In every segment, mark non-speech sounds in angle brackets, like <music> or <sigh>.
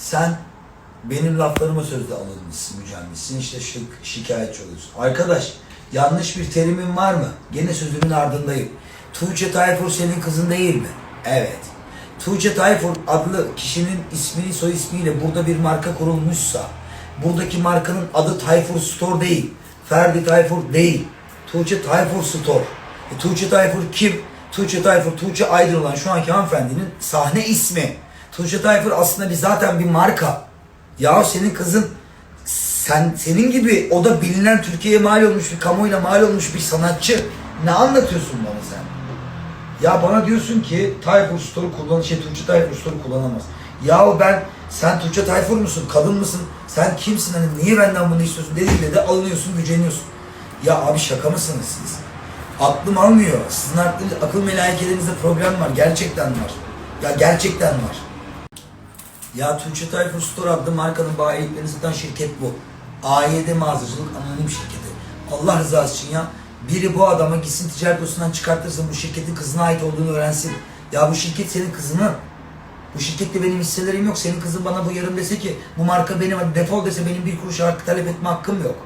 Sen benim laflarıma sözde alınmışsın, mücenmişsin, işte şık, şikayetçi oluyorsun. Arkadaş, yanlış bir terimin var mı? Gene sözümün ardındayım. Tuğçe Tayfur senin kızın değil mi? Evet. Tuğçe Tayfur adlı kişinin ismini soy ismiyle burada bir marka kurulmuşsa, buradaki markanın adı Tayfur Store değil, Ferdi Tayfur değil, Tuğçe Tayfur Store. E, Tuğçe Tayfur kim? Tuğçe Tayfur, Tuğçe Aydın olan şu anki hanımefendinin sahne ismi. Tuğçe Tayfur aslında bir zaten bir marka. Ya senin kızın sen senin gibi o da bilinen Türkiye'ye mal olmuş bir kamuoyuna mal olmuş bir sanatçı. Ne anlatıyorsun bana sen? Ya bana diyorsun ki Tayfur Store'u kullan, şey Tuğçe Tayfur Store'u kullanamaz. Yahu ben sen Tuğçe Tayfur musun? Kadın mısın? Sen kimsin? Hani niye benden bunu istiyorsun? Dediğinde de alınıyorsun, güceniyorsun. Ya abi şaka mısınız siz? Aklım almıyor. Sizin akıl, akıl melayikelerinizde problem var. Gerçekten var. Ya gerçekten var. Ya Tuğçe Tayfur Store adlı markanın bayiliklerini satan şirket bu. AYD mağazacılık anonim şirketi. Allah rızası için ya biri bu adama gitsin ticaret dosyasından çıkartırsın bu şirketin kızına ait olduğunu öğrensin. Ya bu şirket senin kızının. Bu şirkette benim hisselerim yok. Senin kızın bana bu yarın dese ki bu marka benim defol dese benim bir kuruş hakkı talep etme hakkım yok.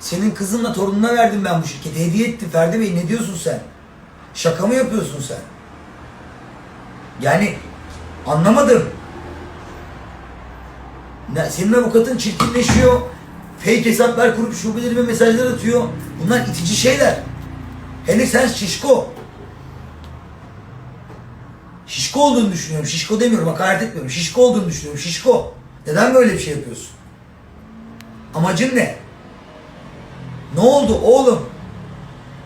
Senin kızınla torununa verdim ben bu şirketi. Hediye ettim Ferdi Bey ne diyorsun sen? Şaka mı yapıyorsun sen? Yani anlamadım. Senin avukatın çirkinleşiyor. Fake hesaplar kurup şubelerime mesajlar atıyor. Bunlar itici şeyler. Hele sen şişko. Şişko olduğunu düşünüyorum. Şişko demiyorum, hakaret etmiyorum. Şişko olduğunu düşünüyorum. Şişko. Neden böyle bir şey yapıyorsun? Amacın ne? Ne oldu oğlum?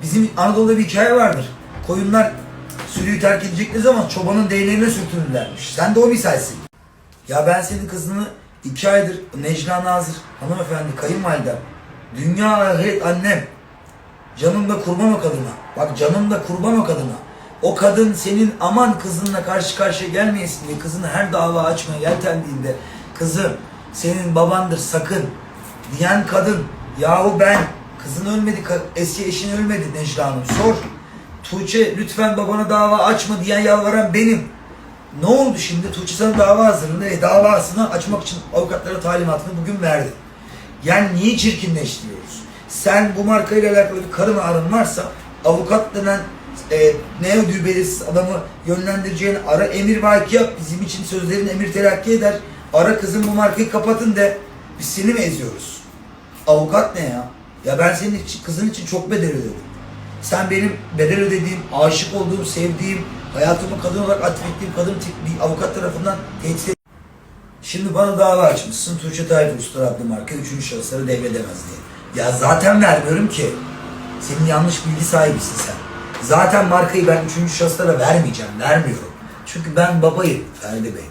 Bizim Anadolu'da bir hikaye vardır. Koyunlar sürüyü terk edecekleri zaman çobanın değneğine sürtünürlermiş. Sen de o misalsin. Ya ben senin kızını iki aydır Necla Nazır hanımefendi kayınvalidem. Dünya ahiret annem. Canım da kurban o kadına. Bak canım da kurban o kadına. O kadın senin aman kızınla karşı karşıya gelmeyesin diye kızını her dava açmaya yeltendiğinde kızım senin babandır sakın diyen kadın yahu ben kızın ölmedi eski eşin ölmedi Necla Hanım sor. Tuğçe lütfen babana dava açma diyen yalvaran benim. Ne oldu şimdi? Tuğçe sana dava hazırlığında ve davasını açmak için avukatlara talimatını bugün verdi. Yani niye çirkinleştiriyoruz? Sen bu markayla alakalı bir karın ağrın varsa avukat denen e, ne ödüğü belirsiz adamı yönlendireceğin ara emir vaki yap. Bizim için sözlerin emir terakki eder. Ara kızım bu markayı kapatın de. Biz seni mi eziyoruz? Avukat ne ya? Ya ben senin için, kızın için çok bedel ödedim. Sen benim bedel ödediğim, aşık olduğum, sevdiğim, hayatımı kadın olarak atfettiğim kadın bir avukat tarafından tehdit Şimdi bana dava açmışsın. Tuğçe Tayyip Usta adlı marka üçüncü şahısları devredemez diye. Ya zaten vermiyorum ki. Senin yanlış bilgi sahibisin sen. Zaten markayı ben üçüncü şahıslara vermeyeceğim. Vermiyorum. Çünkü ben babayım Ferdi Bey.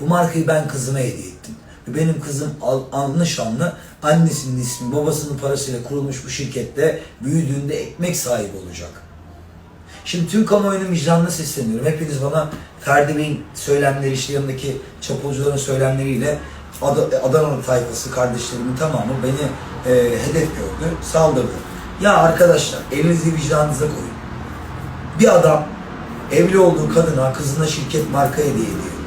Bu markayı ben kızıma hediye ettim. Ve benim kızım anlı şanlı annesinin ismi babasının parasıyla kurulmuş bu şirkette büyüdüğünde ekmek sahibi olacak. Şimdi tüm kamuoyunun vicdanına sesleniyorum. Hepiniz bana Ferdi Bey'in söylemleri, işte yanındaki çapulcuların söylemleriyle Ad- Adanalı tayfası kardeşlerimin tamamı beni e, hedef gördü, saldırdı. Ya arkadaşlar elinizi vicdanınıza koyun. Bir adam evli olduğu kadına, kızına şirket marka hediye ediyor.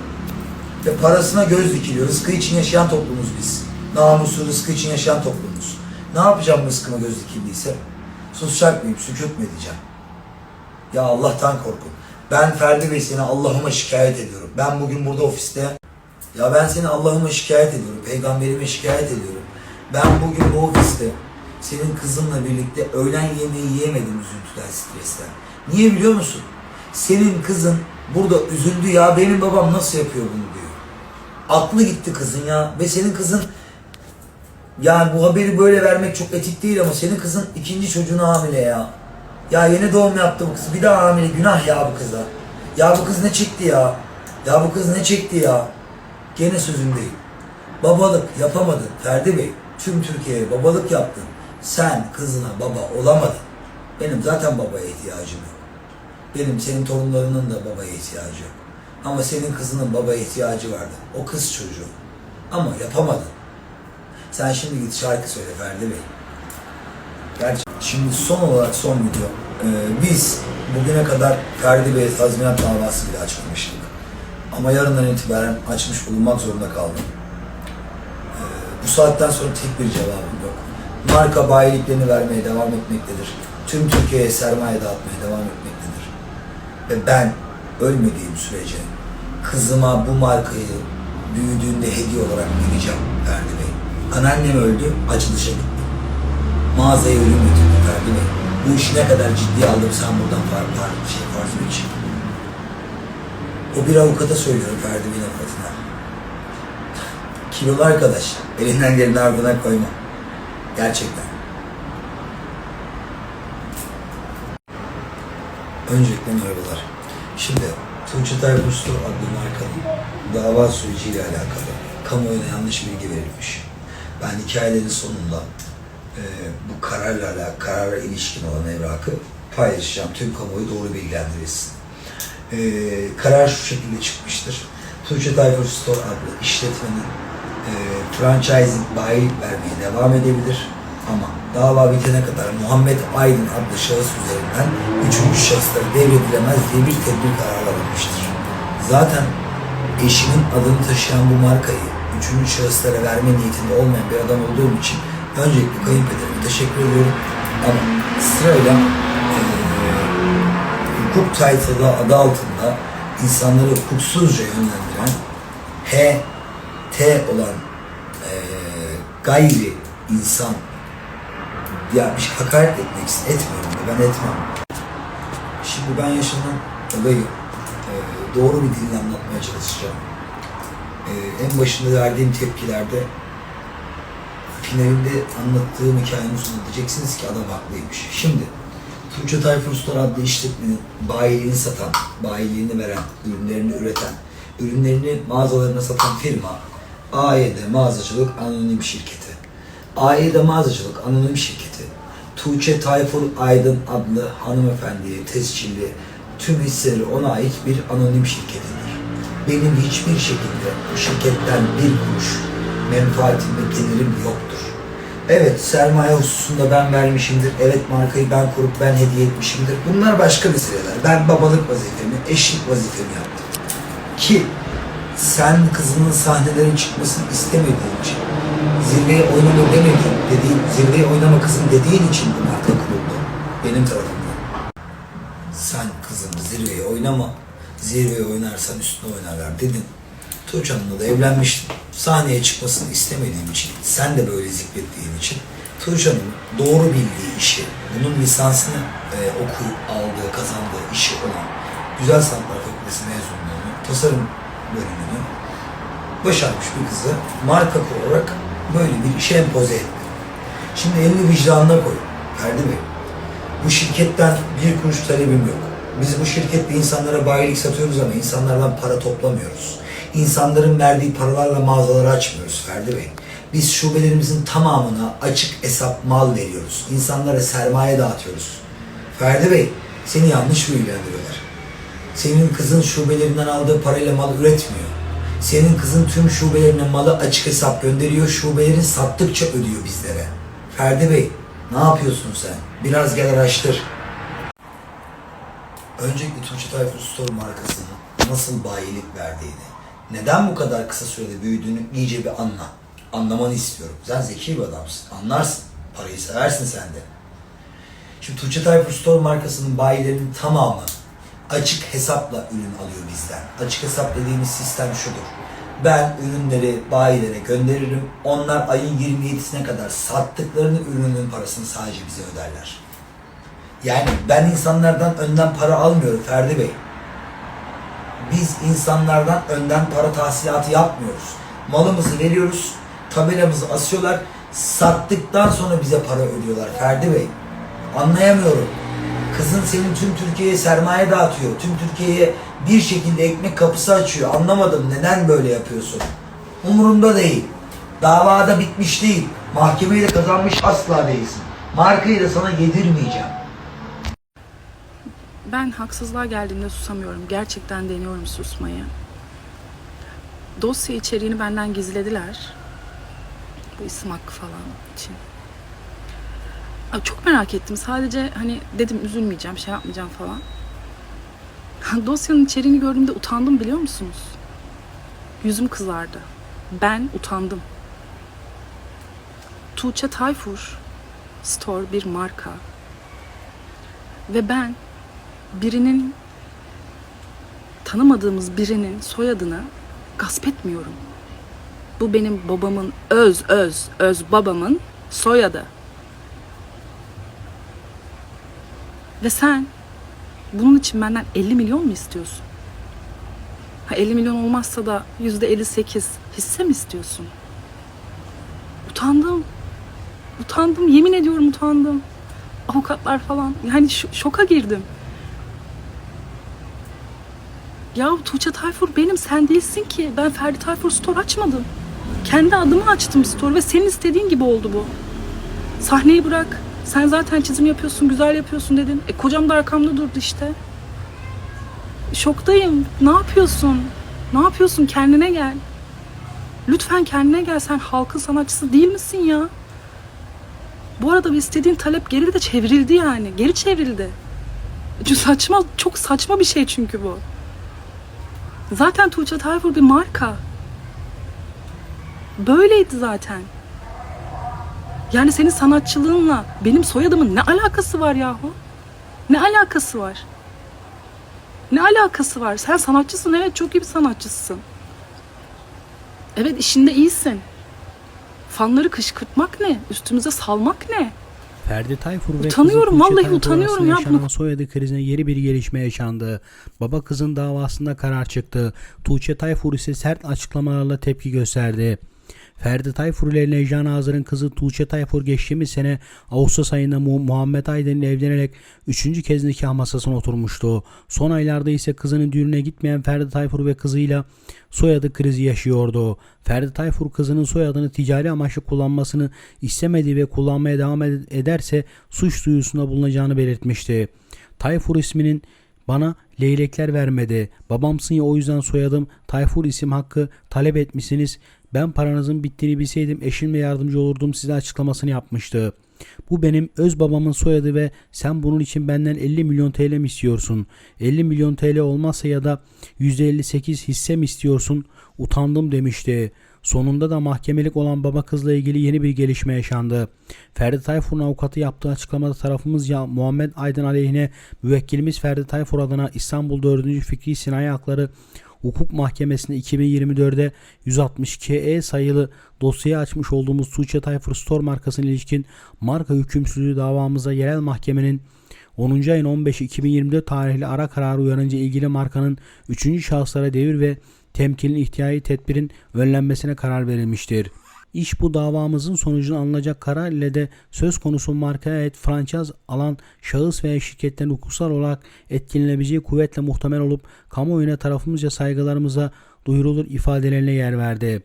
Ve parasına göz dikiliyor. Rızkı için yaşayan toplumuz biz. Namusu, rızkı için yaşayan toplumuz. Ne yapacağım rızkıma göz dikildiyse? Susacak mıyım, sükut mu edeceğim? Ya Allah'tan korkun. Ben Ferdi Bey seni Allah'ıma şikayet ediyorum. Ben bugün burada ofiste ya ben seni Allah'ıma şikayet ediyorum. Peygamberime şikayet ediyorum. Ben bugün bu ofiste senin kızınla birlikte öğlen yemeği yiyemedim üzüntüden, stresten. Niye biliyor musun? Senin kızın burada üzüldü ya benim babam nasıl yapıyor bunu diyor. Aklı gitti kızın ya ve senin kızın yani bu haberi böyle vermek çok etik değil ama senin kızın ikinci çocuğuna hamile ya. Ya yeni doğum yaptı bu kız. Bir daha hamile. Günah ya bu kıza. Ya bu kız ne çekti ya? Ya bu kız ne çekti ya? Gene sözümdeyim. Babalık yapamadın Ferdi Bey. Tüm Türkiye'ye babalık yaptın. Sen kızına baba olamadın. Benim zaten babaya ihtiyacım yok. Benim senin torunlarının da babaya ihtiyacı yok. Ama senin kızının babaya ihtiyacı vardı. O kız çocuğu. Ama yapamadın. Sen şimdi git şarkı söyle Ferdi Bey. Gerçi şimdi son olarak son video. Ee, biz bugüne kadar Ferdi Bey'e tazminat davası bile açmamıştık. Ama yarından itibaren açmış bulunmak zorunda kaldım. Ee, bu saatten sonra tek bir cevabım yok. Marka bayiliklerini vermeye devam etmektedir. Tüm Türkiye'ye sermaye dağıtmaya devam etmektedir. Ve ben ölmediğim sürece kızıma bu markayı büyüdüğünde hediye olarak vereceğim Ferdi Bey. Anneannem öldü, açılışa gittim. Mağazaya ölüm götürdü Ferdi Bey. Bu işi ne kadar ciddiye aldım sen buradan far, far, şey farz için. O bir avukata söylüyor Ferdi Bey'in avukatına. Kilolu arkadaş, elinden geleni ardına koyma. Gerçekten. Öncelikle merhabalar. Şimdi Tuğçe Tayfuslu adlı markanın dava süreciyle alakalı kamuoyuna yanlış bilgi verilmiş. Ben hikayelerin sonunda e, bu kararla alakalı, karara ilişkin olan evrakı paylaşacağım. Tüm kamuoyu doğru bilgilendirilsin. E, karar şu şekilde çıkmıştır. Tuğçe Tayfur Store adlı işletmenin e, franchising bayilik vermeye devam edebilir. Ama dava bitene kadar Muhammed Aydın adlı şahıs üzerinden üçüncü şahıslara devredilemez diye bir tedbir kararı alınmıştır. Zaten eşimin adını taşıyan bu markayı üçüncü şahıslara verme niyetinde olmayan bir adam olduğum için öncelikle kayınpederime teşekkür ediyorum. Ama sırayla eee hukuk title'ı adı altında insanları hukuksuzca yönlendiren H, T olan eee, gayri insan ya bir şey hakaret etmek etmiyorum da ben etmem. Şimdi ben yaşanan olayı eee, doğru bir dille anlatmaya çalışacağım. Eee, en başında verdiğim tepkilerde finalinde anlattığım hikayenin sonunda diyeceksiniz ki adam haklıymış. Şimdi Tuğçe Tayfur Store adlı işletmenin bayiliğini satan, bayiliğini veren, ürünlerini üreten, ürünlerini mağazalarına satan firma AYD Mağazacılık Anonim Şirketi. AYD Mağazacılık Anonim Şirketi Tuğçe Tayfur Aydın adlı hanımefendiye tescilli tüm hisseleri ona ait bir anonim şirketidir. Benim hiçbir şekilde bu şirketten bir kuruş menfaatim ve gelirim yoktur. Evet sermaye hususunda ben vermişimdir. Evet markayı ben kurup ben hediye etmişimdir. Bunlar başka meseleler. Ben babalık vazifemi, eşlik vazifemi yaptım. Ki sen kızının sahnelerin çıkmasını istemediğin için, zirveye oynama demediğin, dediğin, zirveye oynama kızım dediğin için bu marka kuruldu. Benim tarafımdan. Sen kızım zirveye oynama, zirveye oynarsan üstüne oynarlar dedin. Tuğçe Hanım'la da evlenmiştim. Sahneye çıkmasını istemediğim için, sen de böyle zikrettiğin için Tuğçe Hanım doğru bildiği işi, bunun lisansını e, okuyup aldığı, kazandığı işi olan Güzel Sanatlar Fakültesi mezunluğunu, tasarım bölümünü başarmış bir kızı marka kurarak böyle bir işe empoze etti. Şimdi elini vicdanına koy Ferdi Bey. Bu şirketten bir kuruş talebim yok. Biz bu şirkette insanlara bayilik satıyoruz ama insanlardan para toplamıyoruz. İnsanların verdiği paralarla mağazaları açmıyoruz Ferdi Bey. Biz şubelerimizin tamamına açık hesap mal veriyoruz. İnsanlara sermaye dağıtıyoruz. Ferdi Bey, seni yanlış bilgilendiriyorlar. Senin kızın şubelerinden aldığı parayla mal üretmiyor. Senin kızın tüm şubelerine malı açık hesap gönderiyor. Şubelerin sattıkça ödüyor bizlere. Ferdi Bey, ne yapıyorsun sen? Biraz gel araştır. Öncelikle Tuğçe Tayfur Store markasının nasıl bayilik verdiğini, neden bu kadar kısa sürede büyüdüğünü iyice bir anla. Anlamanı istiyorum. Sen zeki bir adamsın. Anlarsın. Parayı seversin sen de. Şimdi Tuğçe Tayfur Store markasının bayilerinin tamamı açık hesapla ürün alıyor bizden. Açık hesap dediğimiz sistem şudur. Ben ürünleri bayilere gönderirim. Onlar ayın 27'sine kadar sattıklarını ürünün parasını sadece bize öderler. Yani ben insanlardan önden para almıyorum Ferdi Bey. Biz insanlardan önden para tahsilatı yapmıyoruz. Malımızı veriyoruz, tabelamızı asıyorlar, sattıktan sonra bize para ödüyorlar Ferdi Bey. Anlayamıyorum. Kızın senin tüm Türkiye'ye sermaye dağıtıyor. Tüm Türkiye'ye bir şekilde ekmek kapısı açıyor. Anlamadım neden böyle yapıyorsun? Umurumda değil. Davada bitmiş değil. Mahkemeyi de kazanmış asla değilsin. Markayı da sana yedirmeyeceğim. Ben haksızlığa geldiğimde susamıyorum. Gerçekten deniyorum susmayı. Dosya içeriğini benden gizlediler. Bu isim hakkı falan için. Çok merak ettim. Sadece hani dedim üzülmeyeceğim, şey yapmayacağım falan. <laughs> Dosyanın içeriğini gördüğümde utandım biliyor musunuz? Yüzüm kızardı. Ben utandım. Tuğçe Tayfur Store bir marka. Ve ben birinin tanımadığımız birinin soyadını gasp etmiyorum. Bu benim babamın öz öz öz babamın soyadı. Ve sen bunun için benden 50 milyon mu istiyorsun? Ha 50 milyon olmazsa da yüzde 58 hisse mi istiyorsun? Utandım. Utandım. Yemin ediyorum utandım. Avukatlar falan. Yani şoka girdim. Ya Tuğçe Tayfur benim sen değilsin ki. Ben Ferdi Tayfur Store açmadım. Kendi adıma açtım store ve senin istediğin gibi oldu bu. Sahneyi bırak. Sen zaten çizim yapıyorsun, güzel yapıyorsun dedin. E kocam da arkamda durdu işte. Şoktayım. Ne yapıyorsun? Ne yapıyorsun? Kendine gel. Lütfen kendine gel. Sen halkın sanatçısı değil misin ya? Bu arada istediğin talep geri de çevrildi yani. Geri çevrildi. Çünkü saçma, çok saçma bir şey çünkü bu. Zaten Tuğçe Tayfur bir marka. Böyleydi zaten. Yani senin sanatçılığınla benim soyadımın ne alakası var yahu? Ne alakası var? Ne alakası var? Sen sanatçısın evet çok iyi bir sanatçısın. Evet işinde iyisin. Fanları kışkırtmak ne? Üstümüze salmak ne? Ferdi Tayfur ve Utanıyorum, kızı vallahi Tayfur utanıyorum ya bunu- soyadı krizine yeni bir gelişme yaşandı. Baba kızın davasında karar çıktı. Tuğçe Tayfur ise sert açıklamalarla tepki gösterdi. Ferdi Tayfur ile Necla Nazır'ın kızı Tuğçe Tayfur geçtiğimiz sene Ağustos ayında Mu- Muhammed Aydın'la evlenerek üçüncü kez nikah masasına oturmuştu. Son aylarda ise kızının düğününe gitmeyen Ferdi Tayfur ve kızıyla soyadı krizi yaşıyordu. Ferdi Tayfur kızının soyadını ticari amaçlı kullanmasını istemediği ve kullanmaya devam ed- ederse suç duyusunda bulunacağını belirtmişti. Tayfur isminin bana leylekler vermedi. Babamsın ya o yüzden soyadım. Tayfur isim hakkı talep etmişsiniz. Ben paranızın bittiğini bilseydim eşimle yardımcı olurdum size açıklamasını yapmıştı. Bu benim öz babamın soyadı ve sen bunun için benden 50 milyon TL mi istiyorsun? 50 milyon TL olmazsa ya da %58 hisse mi istiyorsun? Utandım demişti. Sonunda da mahkemelik olan baba kızla ilgili yeni bir gelişme yaşandı. Ferdi Tayfur'un avukatı yaptığı açıklamada tarafımızca Muhammed Aydın aleyhine müvekkilimiz Ferdi Tayfur adına İstanbul 4. Fikri Sinayi Hakları Hukuk Mahkemesi'nde 2024'de 162E sayılı dosyayı açmış olduğumuz Tuğçe Tayfur Store markasına ilişkin marka hükümsüzlüğü davamıza yerel mahkemenin 10. ayın 15 2024 tarihli ara kararı uyanınca ilgili markanın 3. şahıslara devir ve temkinin ihtiyai tedbirin önlenmesine karar verilmiştir. İş bu davamızın sonucunda alınacak karar ile de söz konusu markaya ait franchise alan şahıs veya şirketlerin hukuksal olarak etkilenilebileceği kuvvetle muhtemel olup kamuoyuna tarafımızca saygılarımıza duyurulur ifadelerine yer verdi.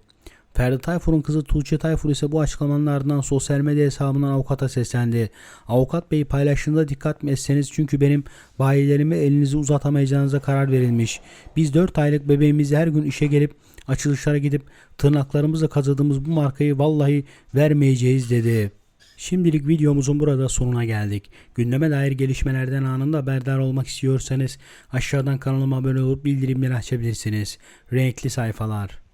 Ferdi Tayfur'un kızı Tuğçe Tayfur ise bu açıklamanın ardından sosyal medya hesabından avukata seslendi. Avukat bey paylaştığında dikkat mi etseniz çünkü benim bayilerime elinizi uzatamayacağınıza karar verilmiş. Biz 4 aylık bebeğimizi her gün işe gelip açılışlara gidip tırnaklarımızla kazıdığımız bu markayı vallahi vermeyeceğiz dedi. Şimdilik videomuzun burada sonuna geldik. Gündeme dair gelişmelerden anında haberdar olmak istiyorsanız aşağıdan kanalıma abone olup bildirimleri açabilirsiniz. Renkli sayfalar.